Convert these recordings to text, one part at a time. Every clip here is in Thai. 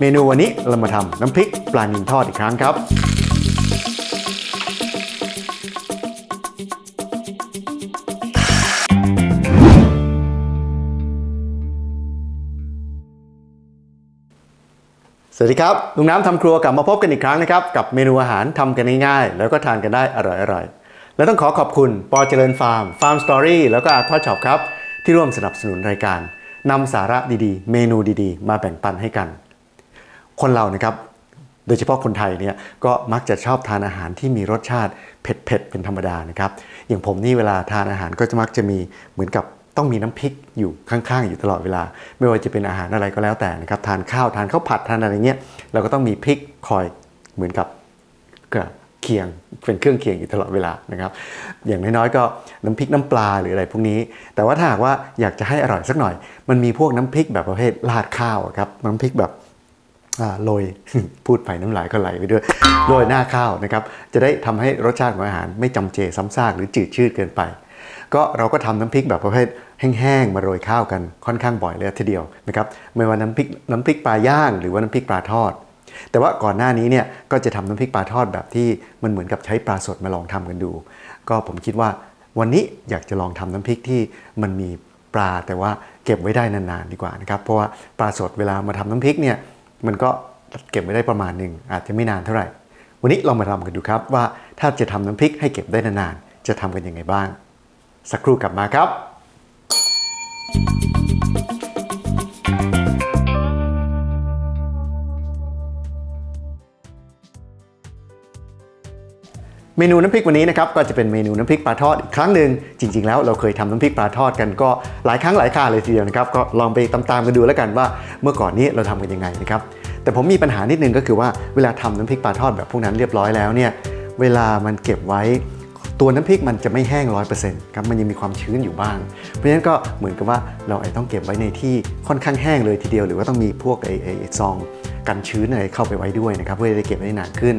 เมนูวันนี้เรามาทำน้ำพริกปลานิลทอดอีกครั้งครับ สวัสดีครับ ลุงน้ำทำครัวกลับมาพบกันอีกครั้งนะครับ กับเมนูอาหารทำกันง่ายๆ แล้วก็ทานกันได้อร่อยๆ และต้องขอขอบคุณปอเจริญฟาร์มฟาร์มสตอรี่แล้วก็อาร์ทอช็อปครับ ที่ร่วมสนับสนุนรายการ นำสาระดีๆ เมนูดีๆ มาแบ่งปันให้กัน คนเรานะครับโดยเฉพาะคนไทยเนี่ยก็มักจะชอบทานอาหารที่มีรสชาติเผ็ดๆเป็นธรรมดานะครับ อย่างผมนี่เวลาทานอาหารก็จะมักจะมีเหมือนกับต้องมีน้ำพริกอยู่ข้างๆ อยู่ตลอดเวลา ไม่ว่าจะเป็นอาหารอะไรก็แล้วแต่นะครับทานข้าวทานข้าวผัดทานอะไรเงี้ยเราก็ต้องมีพริกคอยเหมือนกับก็เคียง เป็นเครื่องเคียงอยู่ตลอดเวลานะครับ อย่างน้อยๆก็น้ำพริกน้ำปลาหรืออะไรพวกนี้ แต่ว่าถ้าหากว่าอยากจะให้อร่อยสักหน่อย มันมีพวกน้ำพริกแบบประเภทราดข้าวครับน้ำพริกแบบโรยพูดไปน้ำลายก็ไหลไปด้วยโรยหน้าข้าวนะครับจะได้ทำให้รสชาติของอาหารไม่จำเจซ้ำซากหรือจืดชืดเกินไป ก็เราก็ทำน้ำพริกแบบประเภทแห้งๆมาโรยข้าวกันค่อนข้างบ่อยเลยทีเดียวนะครับไม่ว่าน้ำพริกน้ำพริกปลาย่างหรือว่าน้ำพริกปลาทอด แต่ว่าก่อนหน้านี้เนี่ยก็จะทำน้ำพริกปลาทอดแบบที่มันเหมือนกับใช้ปลาสดมาลองทำกันดู ก็ผมคิดว่าวันนี้อยากจะลองทำน้ำพริกที่มันมีปลาแต่ว่าเก็บไว้ได้นานๆดีกว่านะครับ เพราะว่าปลาสดเวลามาทำน้ำพริกเนี่ยมันก็เก็บไว้ได้ประมาณหนึ่งอาจจะไม่นานเท่าไหร่ วันนี้เรามาทำกันดูครับว่าถ้าจะทำน้ำพริกให้เก็บได้นานๆจะทำกันยังไงบ้าง สักครู่กลับมาครับเมนูน้ำพริกวันนี้นะครับก็จะเป็นเมนูน้ำพริกปลาทอดอีกครั้งหนึ่งจริง ๆ แล้วเราเคยทำน้ำพริกปลาทอดกันก็หลายครั้งหลายคราเลยทีเดียวนะครับก็ลองไปตามๆกันดูแล้วกันว่าเมื่อก่อนนี้เราทำกันยังไงนะครับแต่ผมมีปัญหานิดนึงก็คือว่าเวลาทำน้ำพริกปลาทอดแบบพวกนั้นเรียบร้อยแล้วเนี่ยเวลามันเก็บไว้ตัวน้ำพริกมันจะไม่แห้งร้อยเปอร์เซ็นต์ครับมันยังมีความชื้นอยู่บ้าง เพราะฉะนั้นก็เหมือนกับว่าเราอาจต้องเก็บไว้ในที่ค่อนข้างแห้งเลยทีเดียว หรือว่าต้องมีพวกอ้ไอ้ไอ้ซอง กันชื้นอะไรเข้าไปไว้ด้วยนะครับเพื่อจะได้เก็บไว้ได้นานขึ้น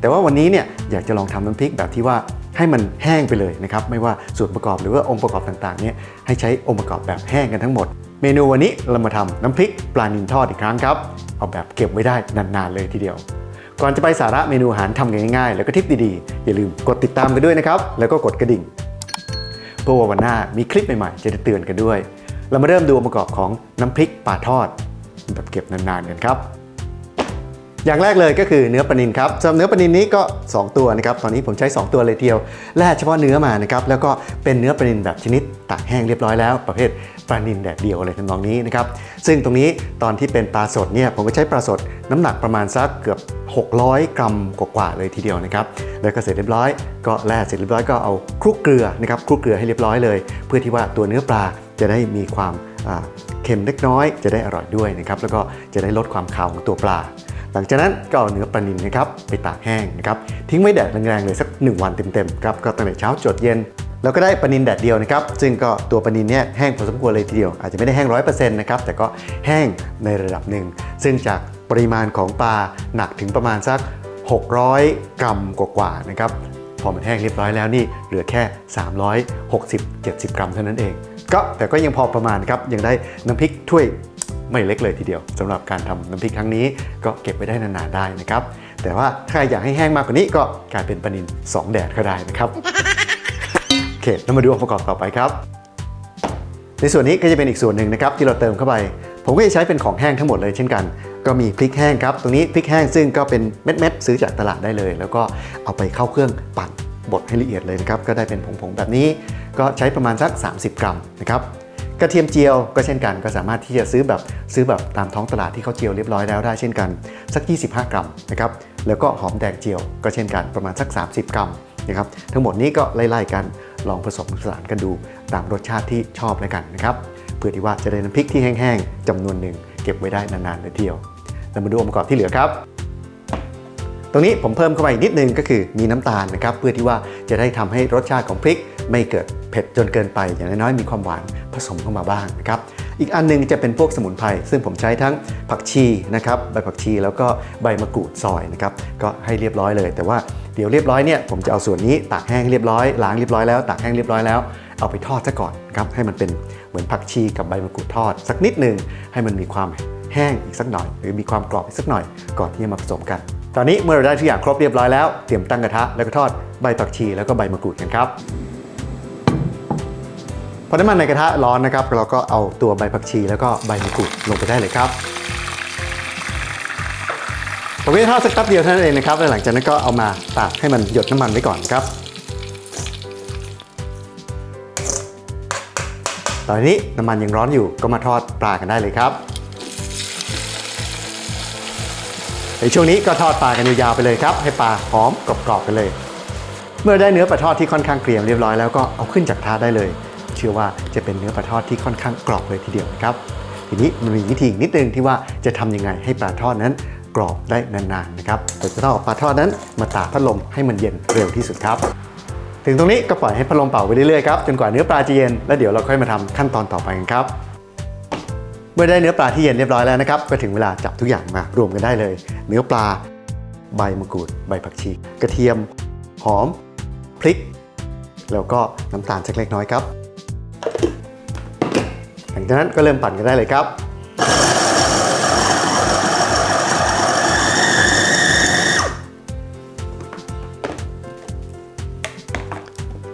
แต่ว่าวันนี้เนี่ยอยากจะลองทำน้ำพริกแบบที่ว่าให้มันแห้งไปเลยนะครับไม่ว่าส่วนประกอบหรือว่าองค์ประกอบต่างๆเนี่ยให้ใช้องค์ประกอบแบบแห้งกันทั้งหมด เมนูวันนี้เรามาทำน้ำพริกปลานิลทอดอีกครั้งครับเอาแบบเก็บไว้ได้นานๆเลยทีเดียว ก่อนจะไปสาระเมนูอาหารทำง่ายๆ แล้วก็ทิปดีๆ อย่าลืมกดติดตามกันด้วยนะครับแล้วก็กดกระดิ่งเพื่อว่าวันหน้ามีคลิปใหม่ๆ จะได้เตือนกันด้วย เรามาเริ่มดูองค์ประกอบของน้ำพริกปลาทอด แบบเก็บนานๆกันครับ อย่างแรกเลยก็คือเนื้อปลานิลครับสำหรับเนื้อปลานิลนี้ก็ 2 ตัวนะครับ ตอนนี้ผมใช้ 2 ตัวเลยเดียว แล่เฉพาะเนื้อมานะครับ แล้วก็เป็นเนื้อปลานิลแบบชนิดตากแห้งเรียบร้อยแล้ว ประเภทปลานิลแดดเดียวอะไรทำนองนี้นะครับ ซึ่งตรงนี้ตอนที่เป็นปลาสดเนี่ยผมก็ใช้ปลาสดน้ำหนักประมาณสักเกือบ 600 กรัมกว่าๆเลยทีเดียวนะครับ แล้วก็เสร็จเรียบร้อย ก็แล่เสร็จเรียบร้อยก็เอาคลุกเกลือนะครับคลุกเกลือให้เรียบร้อยเลย เพื่อที่ว่าตัวเนื้อปลาจะได้มีความเค็มเล็กน้อย จะได้อร่อยด้วยนะครับแล้วก็จะได้ลดความคาวของตัวปลา หลังจากนั้นก็เอาเนื้อปลานิลนะครับไปตากแห้งนะครับทิ้งไว้แดดแรงๆเลยสัก 1 วันเต็มๆครับก็ตั้งแต่เช้าจดเย็นแล้วก็ได้ปลานิลแดดเดียวนะครับ ซึ่งก็ตัวปลานิลเนี่ยแห้งพอสมควรเลยทีเดียว อาจจะไม่ได้แห้งร้อยเปอร์เซ็นต์นะครับ แต่ก็แห้งในระดับหนึ่ง ซึ่งจากปริมาณของปลาหนักถึงประมาณสัก 600 กรัมกว่าๆนะครับ พอมันแห้งเรียบร้อยแล้วนี่เหลือแค่ 360-70 กรัมเท่านั้นเอง ก็แต่ก็ยังพอประมาณครับ ยังได้น้ำพริกถ้วย ไม่เล็กเลยทีเดียวสำหรับการทำน้ำพริกครั้งนี้ก็เก็บไว้ได้นานๆได้นะครับ แต่ว่าถ้าใครอยากให้แห้งมากกว่านี้ก็กลายเป็นปลานิล2 แดดก็ได้นะครับโอเคเรามาดูองค์ประกอบต่อไปครับ ในส่วนนี้ก็จะเป็นอีกส่วนหนึ่งนะครับที่เราเติมเข้าไป ผมก็จะใช้เป็นของแห้งทั้งหมดเลยเช่นกัน ก็มีพริกแห้งครับตรงนี้พริกแห้งซึ่งก็เป็นเม็ดๆซื้อจากตลาดได้เลย แล้วก็เอาไปเข้าเครื่องปั่นบดให้ละเอียดเลยนะครับก็ได้เป็นผงๆแบบนี้ก็ใช้ประมาณสัก 30 กรัมนะครับ กระเทียมเจียวก็เช่นกันก็สามารถที่จะซื้อแบบซื้อแบบตามท้องตลาดที่เขาเจียวเรียบร้อยแล้วได้เช่นกันสัก 25 กรัมนะครับแล้วก็หอมแดงเจียวก็เช่นกันประมาณสัก 30 กรัมนะครับทั้งหมดนี้ก็ไล่ๆกันลองผสมผสานกันดูตามรสชาติที่ชอบแล้วกันนะครับเพื่อที่ว่าจะได้น้ำพริกที่แห้งๆจำนวนหนึ่งเก็บไว้ได้นานๆเลยทีเดียวเรามาดูองค์ประกอบที่เหลือครับตรงนี้ผมเพิ่มเข้าไปนิดนึงก็คือมีน้ำตาลนะครับเพื่อที่ว่าจะได้ทำให้รสชาติของพริก ไม่เกิดเผ็ดจนเกินไปอย่างน้อยๆมีความหวาน ผสมเข้ามาบ้างนะครับอีกอันหนึงจะเป็นพวกสมุนไพรซึ่งผมใช้ทั้งผักชีนะครับใบผักชีแล้วก็ใบมะกรูดซอยนะครับก็ให้เรียบร้อยเลย แต่ว่าเดี๋ยวเรียบร้อยเนี่ยผมจะเอาส่วนนี้ตากแห้งเรียบร้อยล้างเรียบร้อยแล้วตากแห้งเรียบร้อยแล้วเอาไปทอดซะก่อนครับให้มันเป็นเหมือนผักชีกับใบมะกรูดทอด สักนิดหนึ่งให้มันมีความแห้งอีกสักหน่อย หรือมีความกรอบอีกสักหน่อยก่อนที่จะมาผสมกัน ตอนนี้เมื่อเราได้ทุกอย่างครบเรียบร้อยแล้วเตรียมตั้งกระทะแล้วก็ทอดใบผักชีแล้วก็ใบมะกรูดกันครับ พอน้ำมันในกระทะร้อนนะครับ เราก็เอาตัวใบผักชีแล้วก็ใบมะกรูดลงไปได้เลยครับผมจะทอดสักแป๊บเดียวเท่านั้นเองนะครับแล้วหลังจากนั้นก็เอามาตากให้มันหยดน้ำมันไว้ก่อนครับ ตอนนี้น้ำมันยังร้อนอยู่ก็มาทอดปลากันได้เลยครับในช่วงนี้ก็ทอดปลากันยาวๆไปเลยครับ ให้ปลาหอมกรอบๆไปเลย เมื่อได้เนื้อปลาทอดที่ค่อนข้างเกรียมเรียบร้อยแล้วก็เอาขึ้นจากกระทะได้เลย เชื่อว่าจะเป็นเนื้อปลาทอดที่ค่อนข้างกรอบเลยทีเดียวนะครับ ทีนี้มันมีวิธีนิดนึงที่ว่าจะทำยังไงให้ปลาทอดนั้นกรอบได้นานๆนะครับเราจะต้องเอาปลาทอดนั้นมาตากพัดลมให้มันเย็นเร็วที่สุดครับ ถึงตรงนี้ก็ปล่อยให้พัดลมเป่าไปเรื่อยๆครับจนกว่าเนื้อปลาจะเย็นแล้วเดี๋ยวเราค่อยมาทำขั้นตอนต่อไปกันครับเมื่อได้เนื้อปลาที่เย็นเรียบร้อยแล้วนะครับก็ถึงเวลาจับทุกอย่างมารวมกันได้เลย เนื้อปลา ใบมะกรูด ใบผักชี กระเทียม หอม พริก แล้วก็น้ำตาลสักเล็กน้อยครับ หลังจากนั้นก็เริ่มปั่นกันได้เลยครับ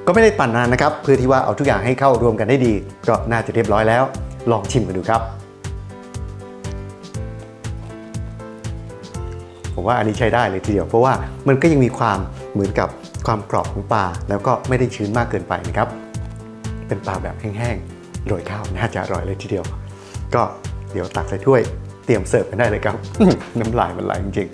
ก็ไม่ได้ปั่นนานนะครับ เพื่อที่ว่าเอาทุกอย่างให้เข้ารวมกันได้ดี ก็น่าจะเรียบร้อยแล้ว ลองชิมกันดูครับ ผมว่าอันนี้ใช้ได้เลยทีเดียว เพราะว่ามันก็ยังมีความเหมือนกับความกรอบของปลา แล้วก็ไม่ได้ชื้นมากเกินไปนะครับ เป็นปลาแบบแห้งๆ โรยข้าวน่าจะอร่อยเลยทีเดียว ก็เดี๋ยวตักใส่ถ้วยเตรียมเสิร์ฟกันได้เลยครับ น้ำลายมันไหลจริง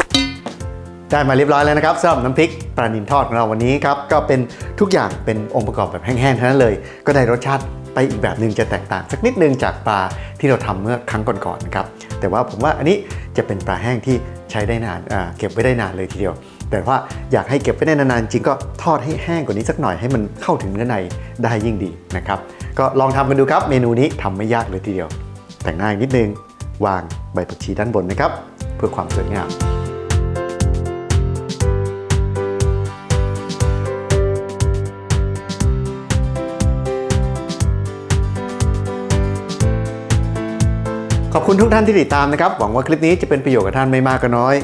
ๆ ได้มาเรียบร้อยแล้วนะครับสำหรับน้ำพริกปลานิลทอดของเราวันนี้ครับก็เป็นทุกอย่างเป็นองค์ประกอบแบบแห้งๆทั้งนั้นเลย ก็ได้รสชาติไปอีกแบบหนึ่งจะแตกต่างสักนิดนึงจากปลาที่เราทำเมื่อครั้งก่อนๆนะครับแต่ว่าผมว่าอันนี้จะเป็นปลาแห้งที่ ใช้ได้นานเก็บไว้ได้นานเลยทีเดียว แต่ว่าอยากให้เก็บไว้ได้นานๆจริงก็ทอดให้แห้งกว่านี้สักหน่อยให้มันเข้าถึงเนื้อในได้ยิ่งดีนะครับ ก็ลองทำกันดูครับ เมนูนี้ทำไม่ยากเลยทีเดียว แต่งหน้านิดนึงวางใบผักชีด้านบนนะครับ เพื่อความสวยงาม คุณทุกท่านที่ติดตามนะครับ หวังว่าคลิปนี้จะเป็นประโยชน์กับท่านไม่มากก็น้อย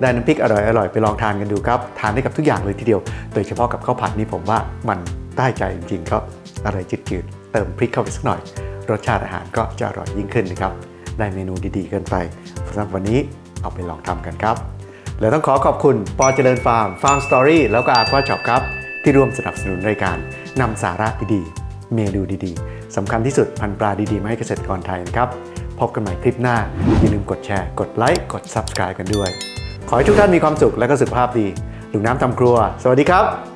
ได้น้ำพริกอร่อยๆ ไปลองทานกันดูครับ ทานได้กับทุกอย่างเลยทีเดียว โดยเฉพาะกับข้าวผัดนี่ผมว่ามันได้ใจจริงๆก็อะไรจืดๆเติมพริกเข้าไปสักหน่อย รสชาติอาหารก็จะอร่อยยิ่งขึ้นนะครับ ได้เมนูดีๆกันไปสำหรับวันนี้เอาไปลองทำกันครับและต้องขอขอบคุณปอเจริญฟาร์มฟาร์มสตอรี่แล้วก็อาควาช็อปครับ ที่ร่วมสนับสนุนรายการนำสาระดีๆ เมนูดีๆสำคัญที่สุดพันปลาดีๆมาให้เกษตรกรไทยนะครับ พบกันใหม่คลิปหน้า อย่าลืมกดแชร์ กดไลค์ กด Subscribe กันด้วย ขอให้ทุกท่านมีความสุขและก็สุขภาพดีลุงน้ำทำครัว สวัสดีครับ